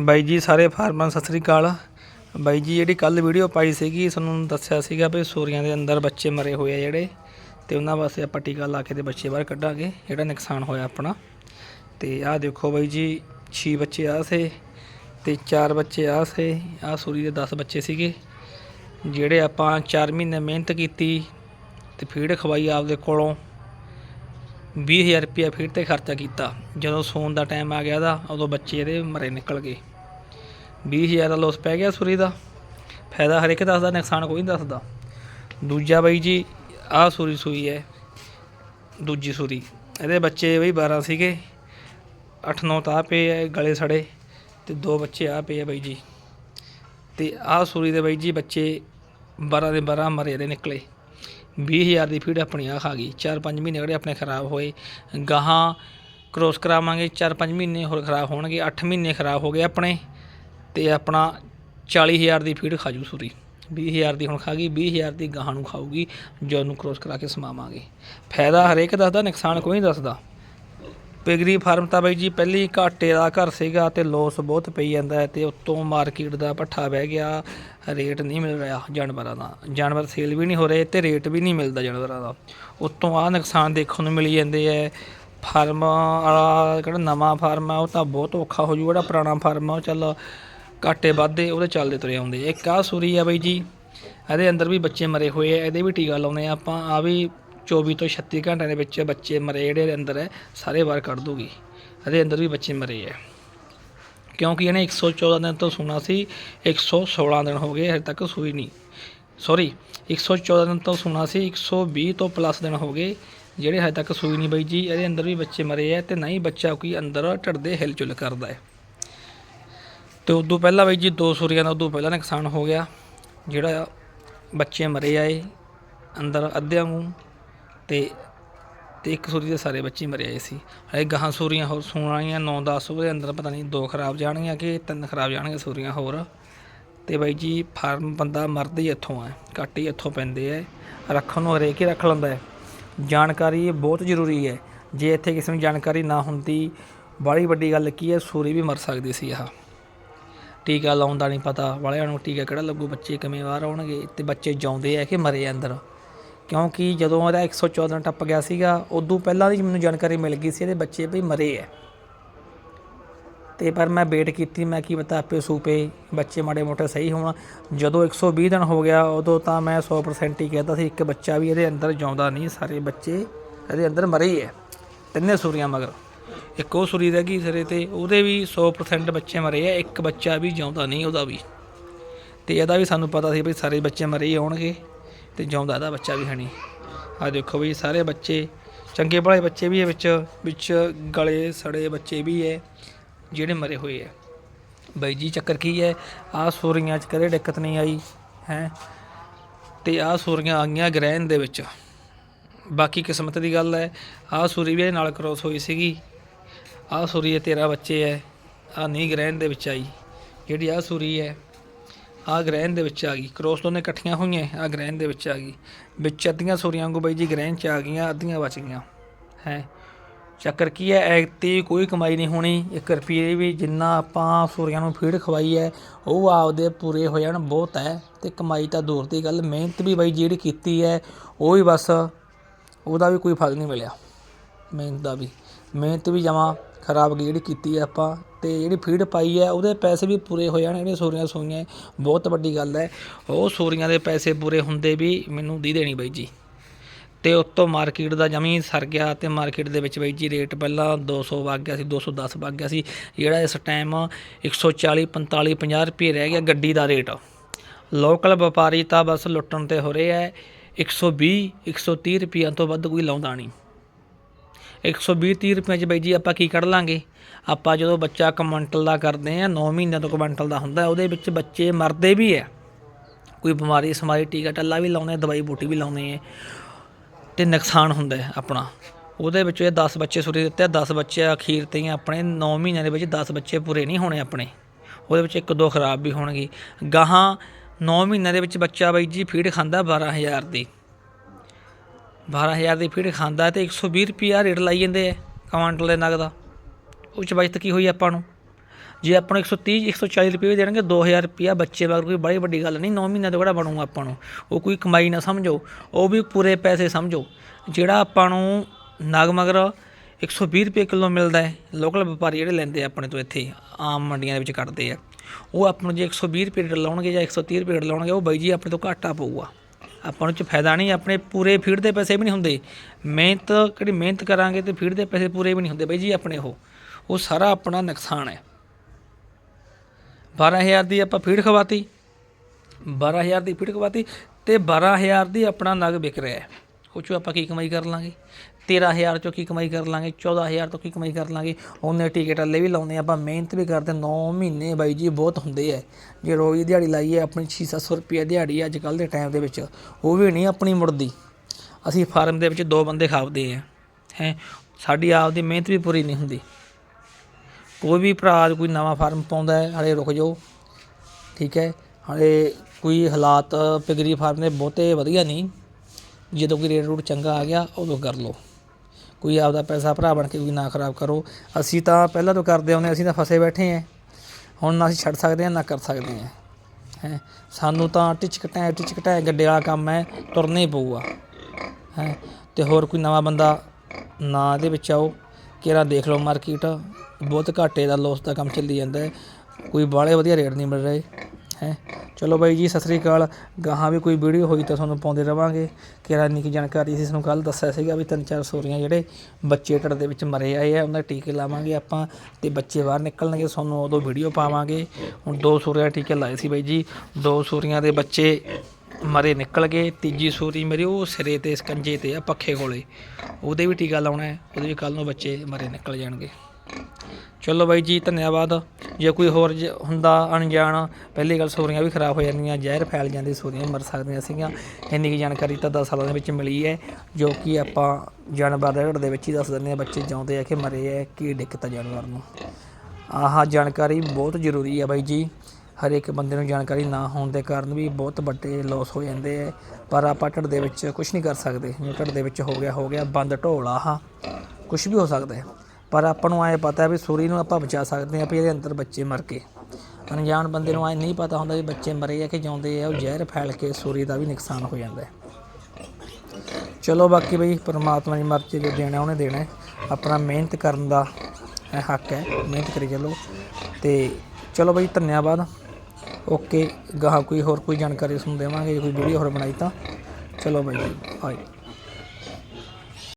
ਬਾਈ ਜੀ, ਸਾਰੇ ਫਾਰਮਰਾਂ ਸਤਿ ਸ੍ਰੀ ਅਕਾਲ। ਬਾਈ ਜੀ, ਜਿਹੜੀ ਕੱਲ ਵੀਡੀਓ ਪਾਈ ਸੀਗੀ ਤੁਹਾਨੂੰ ਦੱਸਿਆ ਸੀਗਾ ਵੀ ਸੂਰੀਆਂ ਦੇ ਅੰਦਰ ਬੱਚੇ ਮਰੇ ਹੋਏ ਆ ਜਿਹੜੇ, ਤੇ ਉਹਨਾਂ ਵਾਸਤੇ ਆਪਾਂ ਟੀਕਾ ਲਾ ਕੇ ਤੇ ਬੱਚੇ ਬਾਹਰ ਕੱਢਾਂਗੇ, ਜਿਹੜਾ ਨੁਕਸਾਨ ਹੋਇਆ ਆਪਣਾ। ਤੇ ਆਹ ਦੇਖੋ ਬਾਈ ਜੀ 6 ਬੱਚੇ ਆ ਸੇ, ਤੇ 4 ਬੱਚੇ ਆ ਸੇ, ਆਹ ਸੂਰੀ ਦੇ 10 ਬੱਚੇ ਸੀਗੇ, ਜਿਹੜੇ ਆਪਾਂ 4 ਮਹੀਨੇ ਮਿਹਨਤ ਕੀਤੀ, ਤੇ ਫੀਡ ਖਵਾਈ ਆਪਦੇ ਕੋਲੋਂ। 20000 ਰੁਪਇਆ ਫੀਡ ਤੇ ਖਰਚਾ ਕੀਤਾ। ਜਦੋਂ ਸੌਣ ਦਾ ਟਾਈਮ ਆ ਗਿਆ ਦਾ ਉਦੋਂ ਬੱਚੇ ਇਹਦੇ ਮਰੇ ਨਿਕਲ ਗਏ। 20000 ਦਾ ਲੋਸ ਪੈ ਗਿਆ ਸੂਰੀ ਦਾ। ਫਾਇਦਾ ਹਰ ਇੱਕ ਦੱਸਦਾ, ਨੁਕਸਾਨ ਕੋਈ ਨਹੀਂ ਦੱਸਦਾ। ਦੂਜਾ ਬਾਈ ਜੀ, ਆਹ ਸੂਰੀ ਸੂਈ ਹੈ, ਦੂਜੀ ਸੂਰੀ। ਇਹਦੇ ਬੱਚੇ ਬਈ 12 ਸੀਗੇ 8-9 ਤਾਂ ਆਹ ਪਏ ਆ ਗਲੇ ਸੜੇ ਤੇ ਦੋ ਬੱਚੇ ਆ ਪਏ ਆ ਬਾਈ ਜੀ। ਤੇ ਆਹ ਸੂਰੀ ਦੇ ਬਾਈ ਜੀ ਬੱਚੇ 12 ਦੇ 12 ਮਰੇ ਦੇ ਨਿਕਲੇ। 20000 ਦੀ ਫੀਡ ਆਪਣੀ ਆ ਖਾ ਗਈ। 4-5 ਮਹੀਨੇ ਜਿਹੜੇ ਆਪਣੇ ਖਰਾਬ ਹੋਏ। ਗਾਹਾਂ ਕ੍ਰੋਸ ਕਰਾਵਾਂਗੇ। 4-5 ਮਹੀਨੇ ਹੋਰ ਖਰਾਬ ਹੋਣਗੇ। 8 ਮਹੀਨੇ ਖਰਾਬ ਹੋ ਗਏ ਆਪਣੇ। ਤੇ ਆਪਣਾ 40000 ਦੀ ਫੀਡ ਖਾਜੂ ਸੂਰੀ। 20000 ਦੀ ਹੁਣ ਖਾ ਗਈ। 20000 ਦੀ ਗਾਹਾਂ ਨੂੰ ਖਾਊਗੀ। ਜੋ ਨੂੰ ਕ੍ਰੋਸ ਕਰਾ ਕੇ ਸਮਾਵਾਂਗੇ। ਫਾਇਦਾ ਹਰੇਕ ਦੱਸਦਾ, ਨੁਕਸਾਨ ਕੋਈ ਨਹੀਂ ਦੱਸਦਾ। ਪਿਗਰੀ ਫਾਰਮ ਤਾਂ ਬਾਈ ਜੀ ਪਹਿਲੀ ਘਾਟੇ ਦਾ ਘਰ ਸੀਗਾ ਤੇ ਲੋਸ ਬਹੁਤ ਪਈ ਜਾਂਦਾ ਹੈ ਤੇ ਉੱਤੋਂ ਮਾਰਕੀਟ ਦਾ ਪੱਠਾ ਬਹਿ ਗਿਆ ਰੇਟ ਨਹੀਂ ਮਿਲ ਰਿਹਾ ਜਾਨਵਰਾਂ ਦਾ। ਜਾਨਵਰ ਸੇਲ ਵੀ ਨਹੀਂ ਹੋ ਰਹੇ ਤੇ ਰੇਟ ਵੀ ਨਹੀਂ ਮਿਲਦਾ ਜਾਨਵਰਾਂ ਦਾ। ਉੱਤੋਂ ਆ ਨੁਕਸਾਨ ਦੇਖਣ ਨੂੰ ਮਿਲੀ ਜਾਂਦੇ ਐ ਫਾਰਮ ਵਾਲਾ ਜਿਹੜਾ ਨਵਾਂ ਫਾਰਮ ਆ ਉਹ ਤਾਂ ਬਹੁਤ ਔਖਾ ਹੋ ਜੂ ਜਿਹੜਾ ਪੁਰਾਣਾ ਫਾਰਮ ਆ ਉਹ ਚੱਲ ਘਾਟੇ ਵਾਧੇ ਉਹਦੇ ਚੱਲਦੇ ਤੁਰੇ ਆਉਂਦੇ। ਇੱਕ ਆ ਸੂਰੀ ਆ ਬਾਈ ਜੀ, ਇਹਦੇ ਅੰਦਰ ਵੀ ਬੱਚੇ ਮਰੇ ਹੋਏ ਆ, ਇਹਦੇ ਵੀ ਟੀਕਾ ਲਾਉਨੇ ਆ ਆਪਾਂ ਆ ਵੀ 24 ਤੋਂ 36 ਘੰਟਿਆਂ ਦੇ ਵਿੱਚ ਬੱਚੇ ਮਰੇ ਜਿਹੜੇ ਇਹਦੇ ਅੰਦਰ ਹੈ, ਸਾਰੇ ਬਾਹਰ ਕੱਢ ਦੂਗੀ ਇਹਦੇ ਅੰਦਰ ਵੀ ਬੱਚੇ ਮਰੇ ਹੈ। ਕਿਉਂਕਿ ਇਹਨੇ 114 ਦਿਨ ਤੋਂ ਸੁਣਾ ਸੀ 116 ਦਿਨ ਹੋ ਗਏ, ਹਜੇ ਤੱਕ ਸੂਈ ਨਹੀਂ। ਸੌਰੀ 114 ਦਿਨ ਤੋਂ ਸੁਣਾ ਸੀ 120 ਤੋਂ ਪਲੱਸ ਦਿਨ ਹੋ ਗਏ, ਜਿਹੜੇ ਹਜੇ ਤੱਕ ਸੂਈ ਨਹੀਂ ਬਈ ਜੀ। ਇਹਦੇ ਅੰਦਰ ਵੀ ਬੱਚੇ ਮਰੇ ਹੈ ਤੇ ਨਹੀਂ ਬੱਚਾ ਕੋਈ ਅੰਦਰ ਢੜਦੇ ਹਿਲਚੁਲ ਕਰਦਾ ਹੈ। ਤੇ ਉਦੋਂ ਪਹਿਲਾਂ ਬਈ ਜੀ ਦੋ ਸੂਰੀਆਂ ਦਾ ਉਦੋਂ ਪਹਿਲਾਂ ਨੁਕਸਾਨ ਹੋ ਗਿਆ। ਜਿਹੜਾ ਬੱਚੇ ਮਰੇ ਆਏ, ਅੰਦਰ ਅੱਧਿਆਂ ਨੂੰ ਤੇ ਤੇ ਇੱਕ ਸੂਰੀ ਦੇ ਸਾਰੇ ਬੱਚੇ ਮਰੇ ਆਏ ਸੀ। ਹਲੇ ਗਾਹਾਂ ਸੂਰੀਆਂ ਹੋਰ ਸੂਣ ਵਾਲੀਆਂ 9-10 ਉਹਦੇ ਅੰਦਰ ਪਤਾ ਨਹੀਂ ਦੋ ਖਰਾਬ ਜਾਣਗੀਆਂ ਕਿ ਤਿੰਨ ਖਰਾਬ ਜਾਣਗੀਆਂ ਸੂਰੀਆਂ ਹੋਰ। ਤੇ ਬਾਈ ਜੀ, ਫਾਰਮ ਬੰਦਾ ਮਰਦਾ ਹੀ ਇੱਥੋਂ ਆ, ਘੱਟ ਹੀ ਇੱਥੋਂ ਪੈਂਦੇ ਆ। ਰੱਖਣ ਨੂੰ ਹਰੇਕ ਹੀ ਰੱਖ ਲੈਂਦਾ ਹੈ। ਜਾਣਕਾਰੀ ਬਹੁਤ ਜ਼ਰੂਰੀ ਹੈ। ਜੇ ਇੱਥੇ ਕਿਸੇ ਨੂੰ ਜਾਣਕਾਰੀ ਨਾ ਹੁੰਦੀ ਬੜੀ ਵੱਡੀ ਗੱਲ ਕੀ ਹੈ, ਸੂਰੀ ਵੀ ਮਰ ਸਕਦੀ ਸੀ ਆਹ। ਟੀਕਾ ਲਾਉਣ ਦਾ ਨਹੀਂ ਪਤਾ। ਵਾਲਿਆਂ ਨੂੰ ਟੀਕਾ ਕਿਹੜਾ ਲੱਗੂ? ਬੱਚੇ ਕਿਵੇਂ ਬਾਹਰ ਆਉਣਗੇ? ਤੇ ਬੱਚੇ ਜਾਉਂਦੇ ਆ ਕਿ ਮਰੇ ਆ ਅੰਦਰ? ਕਿਉਂਕਿ ਜਦੋਂ ਇਹਦਾ 114 ਟੱਪ ਗਿਆ ਸੀਗਾ, ਉਦੋਂ ਪਹਿਲਾਂ ਦੀ ਮੈਨੂੰ ਜਾਣਕਾਰੀ ਮਿਲ ਗਈ ਸੀ ਇਹਦੇ ਬੱਚੇ ਵੀ ਮਰੇ ਆ ਤੇ ਪਰ ਮੈਂ ਵੇਟ ਕੀਤੀ, ਮੈਂ ਕੀ ਪਤਾ ਆਪੇ ਸੂਪੇ ਬੱਚੇ ਮਾੜੇ ਮੋਟੇ ਸਹੀ ਹੋਣ। ਜਦੋਂ 120 ਦਿਨ ਹੋ ਗਿਆ, ਉਦੋਂ ਤਾਂ ਮੈਂ 100% ਹੀ ਕਹਿੰਦਾ ਸੀ, ਇੱਕ ਬੱਚਾ ਵੀ ਇਹਦੇ ਅੰਦਰ ਜਿਉਂਦਾ ਨਹੀਂ, ਸਾਰੇ ਬੱਚੇ ਇਹਦੇ ਅੰਦਰ ਮਰੇ ਹੀ ਹੈ ਤਿੰਨੇ ਸੂਰੀਆਂ ਮਗਰ। ਇੱਕ ਉਹ ਸੂਰੀ ਰਹਿ ਗਈ ਸਿਰੇ ਤੇ, ਉਹਦੇ ਵੀ 100% ਬੱਚੇ ਮਰੇ ਆ ਇੱਕ ਬੱਚਾ ਵੀ ਜਿਉਂਦਾ ਨਹੀਂ, ਉਹਦਾ ਵੀ। ਤੇ ਇਹਦਾ ਵੀ ਸਾਨੂੰ ਪਤਾ ਸੀ ਵੀ ਸਾਰੇ ਬੱਚੇ ਮਰੇ ਹੀ ਆਉਣਗੇ ਤੇ ਜਿਉਂਦਾ ਇਹਦਾ ਬੱਚਾ ਵੀ ਹੈ ਨਹੀਂ। ਆ ਦੇਖੋ ਵੀ ਸਾਰੇ ਬੱਚੇ, ਚੰਗੇ ਭਲੇ ਬੱਚੇ ਵੀ ਹੈ ਵਿੱਚ ਵਿੱਚ ਗਲੇ ਸੜੇ ਬੱਚੇ ਵੀ ਹੈ, ਜਿਹੜੇ ਮਰੇ ਹੋਏ ਹੈ। ਬਾਈ ਜੀ ਚੱਕਰ ਕੀ ਹੈ? ਆਹ ਸੂਰੀਆਂ 'ਚ ਕਦੇ ਦਿੱਕਤ ਨਹੀਂ ਆਈ, ਹੈ? ਤੇ ਆਹ ਸੂਰੀਆਂ ਆ ਗਈਆਂ ਗ੍ਰਹਿਣ ਦੇ ਵਿੱਚ। ਬਾਕੀ ਕਿਸਮਤ ਦੀ ਗੱਲ ਹੈ, ਆਹ ਸੂਰੀ ਵੀ ਇਹਦੇ ਨਾਲ ਕ੍ਰੋਸ ਹੋਈ ਸੀਗੀ। ਆਹ ਸੂਰੀ ਦੇ 13 ਬੱਚੇ ਹੈ, ਆਹ ਨਹੀਂ ਗ੍ਰਹਿਣ ਦੇ ਵਿੱਚ ਆਈ, ਜਿਹੜੀ ਆਹ ਸੂਰੀ ਹੈ। ਆਹ ਗ੍ਰਹਿਣ ਦੇ ਵਿੱਚ ਆ ਗਈ। ਕ੍ਰੋਸ ਦੋਨੇ ਇਕੱਠੀਆਂ ਹੋਈਆਂ ਆਹ ਗ੍ਰਹਿਣ ਦੇ ਵਿੱਚ ਆ ਗਈ। ਵਿੱਚ ਅੱਧੀਆਂ ਸੂਰੀਆਂ ਵਾਂਗੂ ਬਾਈ ਜੀ ਗ੍ਰਹਿਣ ਚ ਆ ਗਈਆਂ, ਅੱਧੀਆਂ ਬਚ ਗਈਆਂ। ਹੈ? ਚੱਕਰ ਕੀ ਹੈ ਐਕਤੀ ਕੋਈ ਕਮਾਈ ਨਹੀਂ ਹੋਣੀ। 1 ਰੁਪਏ ਵੀ ਜਿੰਨਾ ਆਪਾਂ ਸੂਰੀਆਂ ਨੂੰ ਫੀਡ ਖਵਾਈ ਹੈ, ਉਹ ਆਪਦੇ ਪੂਰੇ ਹੋ ਜਾਣ, ਬਹੁਤ ਹੈ। ਤੇ ਕਮਾਈ ਤਾਂ ਦੂਰ ਦੀ ਗੱਲ, ਮਿਹਨਤ ਵੀ ਬਾਈ ਜਿਹੜੀ ਕੀਤੀ ਹੈ, ਉਹ ਵੀ ਬਸ ਉਹਦਾ ਵੀ ਕੋਈ ਫਲ ਨਹੀਂ ਮਿਲਿਆ। ਮਿਹਨਤ ਦਾ ਵੀ। ਮਿਹਨਤ ਵੀ ਜਮਾ ਖਰਾਬ ਗਈ ਜਿਹੜੀ ਕੀਤੀ ਹੈ ਆਪਾਂ ਅਤੇ ਜਿਹੜੀ ਫੀਡ ਪਾਈ ਹੈ, ਉਹਦੇ ਪੈਸੇ ਵੀ ਪੂਰੇ ਹੋ ਜਾਣ ਜਿਹੜੀਆਂ ਸੂਰੀਆਂ ਸੂਈਆਂ ਬਹੁਤ ਵੱਡੀ ਗੱਲ ਹੈ। ਉਹ ਸੂਰੀਆਂ ਦੇ ਪੈਸੇ ਪੂਰੇ ਹੁੰਦੇ ਵੀ ਮੈਨੂੰ ਦੀ ਦੇਣੀ ਬਾਈ ਜੀ। ਅਤੇ ਉੱਤੋਂ ਮਾਰਕੀਟ ਦਾ ਜਮੀ ਸਰ ਗਿਆ ਅਤੇ ਮਾਰਕੀਟ ਦੇ ਵਿੱਚ ਬਾਈ ਜੀ ਰੇਟ ਪਹਿਲਾਂ 200 ਵਗ ਗਿਆ ਸੀ 210 ਵਗ ਗਿਆ ਸੀ। ਜਿਹੜਾ ਇਸ ਟਾਈਮ 140 45 50 ਰੁਪਏ ਰਹਿ ਗਿਆ ਗੱਡੀ ਦਾ ਰੇਟ ਲੋਕਲ ਵਪਾਰੀ ਤਾਂ ਬਸ ਲੁੱਟਣ ਤੇ ਹੋ ਰਹੇ ਹੈ। 120 130 ਰੁਪਈਆਂ ਤੋਂ ਵੱਧ ਕੋਈ ਲਾਉਂਦਾ ਨਹੀਂ। 120 30 ਰੁਪਏ ਚ ਬਾਈ ਜੀ ਆਪਾਂ ਕੀ ਕੱਢ ਲਾਂਗੇ? ਆਪਾਂ ਜਦੋਂ ਬੱਚਾ ਕਮੰਟਲ ਦਾ ਕਰਦੇ ਆ 9 ਮਹੀਨਿਆਂ ਤੋਂ ਕਮੰਟਲ ਦਾ ਹੁੰਦਾ, ਉਹਦੇ ਵਿੱਚ ਬੱਚੇ ਮਰਦੇ ਵੀ ਹੈ। ਕੋਈ ਬਿਮਾਰੀ, ਸਮਾਰੀ, ਟੀਕਾ ਟੱਲਾ ਵੀ ਲਾਉਂਦੇ ਦਵਾਈ ਬੂਟੀ ਵੀ ਲਾਉਂਦੇ ਹੈ ਤੇ ਨੁਕਸਾਨ ਹੁੰਦਾ ਆਪਣਾ। ਉਹਦੇ ਵਿੱਚੋਂ ਇਹ 10 ਬੱਚੇ ਸੁਰੀ ਦਿੱਤੇ ਆ 10 ਬੱਚੇ ਅਖੀਰ ਤੇ ਹੀ ਆਪਣੇ 9 ਮਹੀਨਿਆਂ ਦੇ ਵਿੱਚ 10 ਬੱਚੇ ਪੂਰੇ ਨਹੀਂ ਹੋਣੇ ਆਪਣੇ। ਉਹਦੇ ਵਿੱਚ ਇੱਕ ਦੋ ਖਰਾਬ ਵੀ ਹੋਣਗੇ। ਗਾਹਾਂ 9 ਮਹੀਨਿਆਂ ਦੇ ਵਿੱਚ ਬੱਚਾ ਬਾਈ ਜੀ ਫੀਡ ਖਾਂਦਾ 12000 ਦੀ। 12000 ਦੀ ਫੀਡ ਖਾਂਦਾ ਤੇ 120 ਰੁਪਿਆ ਰੇਟ ਲਾਈ ਜਾਂਦੇ ਆ ਕਮਾਂਟਲ ਦੇ ਨਗ ਦਾ। ਉਹ ਚ ਬਚਤ ਕੀ ਹੋਈ ਆਪਾਂ ਨੂੰ? ਜੇ ਆਪਾਂ ਨੂੰ 130 140 ਰੁਪਏ ਵੀ ਦੇਣਗੇ 2000 ਰੁਪਿਆ ਬੱਚੇ ਵਾਰ ਕੋਈ ਬੜੀ ਵੱਡੀ ਗੱਲ ਨਹੀਂ 9 ਮਹੀਨਿਆਂ ਤੋਂ ਕਿਹੜਾ ਬਣੂਗਾ ਆਪਾਂ ਨੂੰ? ਉਹ ਕੋਈ ਕਮਾਈ ਨਾ ਸਮਝੋ, ਉਹ ਵੀ ਪੂਰੇ ਪੈਸੇ ਸਮਝੋ। ਜਿਹੜਾ ਆਪਾਂ ਨੂੰ ਨਗ ਮਗਰ 120 ਰੁਪਏ ਕਿਲੋ ਮਿਲਦਾ ਹੈ, ਲੋਕਲ ਵਪਾਰੀ ਜਿਹੜੇ ਲੈਂਦੇ ਆ ਆਪਣੇ ਤੋਂ ਇੱਥੇ, ਆਮ ਮੰਡੀਆਂ ਦੇ ਵਿੱਚ ਕੱਟਦੇ ਆ। ਉਹ ਆਪਾਂ ਨੂੰ ਜੇ 120 ਰੁਪਏ ਰੇਟ ਲਾਉਣਗੇ ਜਾਂ 130 ਰੁਪਏ ਰੇਟ ਲਾਉਣਗੇ, ਉਹ ਬਾਈ ਜੀ ਆਪਣੇ ਤੋਂ ਘਾਟਾ ਪਊਗਾ। ਆਪਾਂ ਨੂੰ ਚ ਫਾਇਦਾ ਨਹੀਂ, ਆਪਣੇ ਪੂਰੇ ਫੀਡ ਦੇ ਪੈਸੇ ਵੀ ਨਹੀਂ ਹੁੰਦੇ। ਮਿਹਨਤ, ਕਿਹੜੀ ਮਿਹਨਤ ਕਰਾਂਗੇ ਤੇ ਫੀਡ ਦੇ ਪੈਸੇ ਪੂਰੇ ਵੀ ਨਹੀਂ ਹੁੰਦੇ। ਬਾਈ ਜੀ, ਆਪਣੇ ਉਹ ਉਹ ਸਾਰਾ ਆਪਣਾ ਨੁਕਸਾਨ ਹੈ। 12000 ਦੀ ਆਪਾਂ ਫੀਡ ਖਵਾਤੀ। 12000 ਦੀ ਫੀਡ ਖਵਾਤੀ ਤੇ 12000 ਦੀ ਆਪਣਾ ਨਗ ਵਿਕ ਰਿਹਾ ਹੈ। ਉਹ 'ਚੋਂ ਆਪਾਂ ਕੀ ਕਮਾਈ ਕਰ ਲਾਂਗੇ? 13000 ਚੋਂ ਕੀ ਕਮਾਈ ਕਰ ਲਾਂਗੇ 14000 ਤੋਂ ਕੀ ਕਮਾਈ ਕਰ ਲਾਂਗੇ, ਉਹਨੇ ਟਿਕਟ ਵਾਲੇ ਵੀ ਲਾਉਂਦੇ ਆਪਾਂ ਮਿਹਨਤ ਵੀ ਕਰਦੇ 9 ਮਹੀਨੇ ਬਾਈ ਜੀ ਬਹੁਤ ਹੁੰਦੇ ਐ ਜੇ ਰੋਜ਼ ਦਿਹਾੜੀ ਲਾਈਏ, ਆਪਣੀ 6-700 ਰੁਪਏ ਦਿਹਾੜੀ ਅੱਜ ਕੱਲ ਦੇ ਟਾਈਮ ਦੇ ਵਿੱਚ, ਉਹ ਵੀ ਨਹੀਂ ਆਪਣੀ ਮੁੜਦੀ। ਅਸੀਂ ਫਾਰਮ ਦੇ ਵਿੱਚ ਦੋ ਬੰਦੇ ਖਾਵਦੇ ਆ, ਹੈ। ਸਾਡੀ ਆਪ ਦੀ ਮਿਹਨਤ ਵੀ ਪੂਰੀ ਨਹੀਂ ਹੁੰਦੀ। ਕੋਈ ਵੀ ਭਰਾ, ਕੋਈ ਨਵਾਂ ਫਾਰਮ ਪਾਉਂਦਾ ਹੈ, ਹਲੇ ਰੁਕ ਜਾਓ। ਠੀਕ ਹੈ, ਹਲੇ ਕੋਈ ਹਾਲਾਤ, ਪਿਗਰੀ ਫਾਰਮ ਦੇ ਬਹੁਤੇ ਵਧੀਆ ਨਹੀਂ। ਜਦੋਂ ਕੋਈ ਰੇਟ ਰੂਟ ਚੰਗਾ ਆ ਗਿਆ, ਉਦੋਂ ਕਰ ਲਓ। ਕੋਈ ਆਪਦਾ ਪੈਸਾ ਭਰਾ ਬਣ ਕੇ ਕੋਈ ਨਾ ਖਰਾਬ ਕਰੋ। ਅਸੀਂ ਤਾਂ ਪਹਿਲਾਂ ਤੋਂ ਕਰਦੇ ਆਉਂਦੇ ਅਸੀਂ ਤਾਂ ਫਸੇ ਬੈਠੇ ਆਂ ਹੁਣ ਨਾ ਅਸੀਂ ਛੱਡ ਸਕਦੇ ਹਾਂ, ਨਾ ਕਰ ਸਕਦੇ ਹਾਂ। ਹੈ, ਸਾਨੂੰ ਤਾਂ ਟਿਚ ਕਟਾਏ ਗੱਡੇ ਵਾਲਾ ਕੰਮ ਹੈ, ਤੁਰਨਾ ਹੀ ਪਊਗਾ। ਹੈ, ਤੇ ਹੋਰ ਕੋਈ ਨਵਾਂ ਬੰਦਾ ਨਾ ਇਹਦੇ ਵਿੱਚ ਆਓ। ਕਿਹੜਾ ਦੇਖ ਲਓ ਮਾਰਕੀਟ ਬਹੁਤ ਘਾਟੇ ਦਾ ਲੋਸ ਦਾ ਕੰਮ ਚੱਲੀ ਜਾਂਦਾ ਹੈ। ਕੋਈ ਬਾਹਲੇ ਵਧੀਆ ਰੇਟ ਨਹੀਂ ਮਿਲ ਰਹੇ। ਹੈ। ਚਲੋ ਬਾਈ ਜੀ, ਸਤਿ ਸ੍ਰੀ ਅਕਾਲ। ਗਾਹਾਂ ਵੀ ਕੋਈ ਵੀਡੀਓ ਹੋਈ ਤਾਂ ਤੁਹਾਨੂੰ ਪਾਉਂਦੇ ਰਵਾਂਗੇ। ਕਿਹੜਾ ਇੰਨੀ ਕੁ ਜਾਣਕਾਰੀ ਸੀ ਤੁਹਾਨੂੰ ਕੱਲ ਦੱਸਿਆ ਸੀਗਾ ਵੀ ਤਿੰਨ ਚਾਰ ਸੋਰੀਆਂ ਜਿਹੜੇ ਬੱਚੇ ਢੜ ਦੇ ਵਿੱਚ ਮਰੇ ਆਏ ਆ, ਉਹਨਾਂ ਦੇ ਟੀਕੇ ਲਾਵਾਂਗੇ ਆਪਾਂ ਤੇ ਬੱਚੇ ਬਾਹਰ ਨਿਕਲਣਗੇ, ਤੁਹਾਨੂੰ ਉਦੋਂ ਵੀਡੀਓ ਪਾਵਾਂਗੇ। ਹੁਣ ਦੋ ਸੂਰੀਆਂ ਟੀਕੇ ਲਾਏ ਸੀ ਬਾਈ ਜੀ। ਦੋ ਸੂਰੀਆਂ ਦੇ ਬੱਚੇ ਮਰੇ ਨਿਕਲ ਗਏ, ਤੀਜੀ ਸੂਰੀ ਮੇਰੀ ਉਹ ਸਿਰੇ ਤੇ, ਸਕੰਜੇ ਤੇ ਆ, ਪੱਖੇ ਕੋਲੇ। ਉਹਦੇ ਵੀ ਟੀਕਾ ਲਾਉਣਾ ਹੈ, ਉਹਦੇ ਵੀ ਕੱਲ ਨੂੰ ਬੱਚੇ ਮਰੇ ਨਿਕਲ ਜਾਣਗੇ। ਚਲੋ ਬਾਈ ਜੀ, ਧੰਨਵਾਦ। ਜੇ ਕੋਈ ਹੋਰ ਜ- ਹੁੰਦਾ ਅਣਜਾਣ, ਪਹਿਲੀ ਗੱਲ ਸੋਰੀਆਂ ਵੀ ਖਰਾਬ ਹੋ ਜਾਂਦੀਆਂ, ਜ਼ਹਿਰ ਫੈਲ ਜਾਂਦੀ, ਸੋਰੀਆਂ ਵੀ ਮਰ ਸਕਦੀਆਂ ਸੀਗੀਆਂ। ਇੰਨੀ ਕੀ ਜਾਣਕਾਰੀ ਤਾਂ 10 ਸਾਲਾਂ ਦੇ ਵਿੱਚ ਮਿਲੀ ਹੈ, ਜੋ ਕਿ ਆਪਾਂ ਜਾਨਵਰ ਦੇ ਢਿੱਡ ਦੇ ਵਿੱਚ ਹੀ ਦੱਸ ਦਿੰਦੇ ਆ ਬੱਚੇ ਜਿਉਂਦੇ ਆ ਕਿ ਮਰੇ ਆ, ਕੀ ਦਿੱਕਤ ਆ ਜਾਨਵਰ ਨੂੰ। ਆਹ ਜਾਣਕਾਰੀ ਬਹੁਤ ਜ਼ਰੂਰੀ ਆ ਬਾਈ ਜੀ। ਹਰ ਇੱਕ ਬੰਦੇ ਨੂੰ ਜਾਣਕਾਰੀ ਨਾ ਹੋਣ ਦੇ ਕਾਰਨ ਵੀ ਬਹੁਤ ਵੱਡੇ ਲਾਸ ਹੋ ਜਾਂਦੇ ਆ, ਪਰ ਆਪਾਂ ਢਿੱਡ ਦੇ ਵਿੱਚ ਕੁਝ ਨਹੀਂ ਕਰ ਸਕਦੇ। ਜੇ ਢਿੱਡ ਦੇ ਵਿੱਚ ਹੋ ਗਿਆ ਹੋ ਗਿਆ, ਬੰਦ ਢੋਲ, ਆਹ। ਕੁਝ ਵੀ ਹੋ ਸਕਦਾ ਹੈ। ਪਰ ਆਪਾਂ ਨੂੰ ਐ ਪਤਾ ਵੀ ਸੂਰੀ ਨੂੰ ਆਪਾਂ ਬਚਾ ਸਕਦੇ ਹਾਂ ਵੀ ਇਹਦੇ ਅੰਦਰ ਬੱਚੇ ਮਰ ਕੇ ਅਣਜਾਣ ਬੰਦੇ ਨੂੰ ਐ ਨਹੀਂ ਪਤਾ ਹੁੰਦਾ ਵੀ ਬੱਚੇ ਮਰੇ ਆ ਕਿ ਜਿਉਂਦੇ ਆ, ਉਹ ਜ਼ਹਿਰ ਫੈਲ ਕੇ ਸੂਰੀ ਦਾ ਵੀ ਨੁਕਸਾਨ ਹੋ ਜਾਂਦਾ ਹੈ। ਚਲੋ ਬਾਕੀ ਬਈ, ਪਰਮਾਤਮਾ ਦੀ ਮਰਜ਼ੀ ਜੋ ਦੇਣਾ ਉਹਨੇ ਦੇਣਾ ਆਪਣਾ ਮਿਹਨਤ ਕਰਨ ਦਾ ਇਹ ਹੱਕ ਹੈ, ਮਿਹਨਤ ਕਰੀ ਚਲੋ। ਤੇ ਚਲੋ ਬਈ, ਧੰਨਵਾਦ। ਓਕੇ, ਗਾਹ ਕੋਈ ਹੋਰ ਕੋਈ ਜਾਣਕਾਰੀ ਤੁਹਾਨੂੰ ਦੇਵਾਂਗੇ, ਜੇ ਕੋਈ ਵੀਡੀਓ ਹੋਰ ਬਣਾਈ ਤਾਂ। ਚਲੋ ਬਾਈ ਜੀ ਬਾਏ